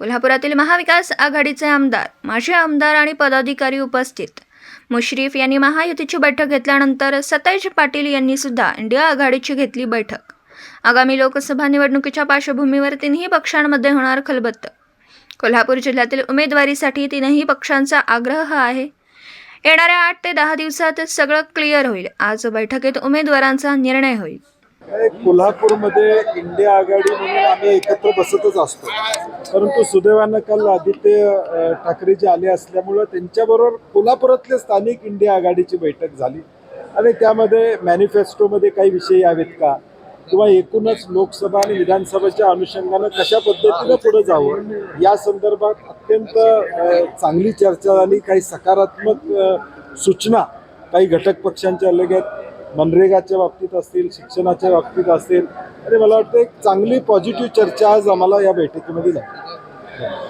कोल्हापुरातील महाविकास आघाडीचे आमदार माजी आमदार आणि पदाधिकारी उपस्थित. मुश्रीफ यांनी महायुतीची बैठक घेतल्यानंतर सतेज पाटील यांनी सुद्धा इंडिया आघाडीची घेतली बैठक. आगामी लोकसभा निवडणुकीच्या पार्श्वभूमीवर तिन्ही पक्षांमध्ये होणार खलबत्त. कोल्हापूर जिल्ह्यातील उमेदवारीसाठी तीनही पक्षांचा आग्रह आहे. येणाऱ्या आठ ते दहा दिवसात सगळं क्लिअर होईल. आज बैठकीत उमेदवारांचा निर्णय होईल. कोल्हापूरमध्ये इंडिया आघाडी म्हणून आम्ही एकत्र बसतच असतो. परंतु सुदैवानं काल आदित्य ठाकरेजी ठाकरे जे आले असल्यामुळं त्यांच्याबरोबर कोल्हापुरातले स्थानिक इंडिया आघाडीची बैठक झाली. आणि त्यामध्ये मॅनिफेस्टोमध्ये काही विषय यावेत का? किंवा एकूणच लोकसभा आणि विधानसभेच्या अनुषंगानं कशा पद्धतीनं पुढे जावं? या संदर्भात अत्यंत चांगली चर्चा झाली. काही सकारात्मक सूचना काही घटक पक्षांच्या अलग आहेत. मनरेगाच्या बाबतीत असतील शिक्षणाच्या बाबतीत असतील. आणि मला वाटतं एक चांगली पॉझिटिव्ह चर्चा आज आम्हाला या बैठकीमध्ये झाली.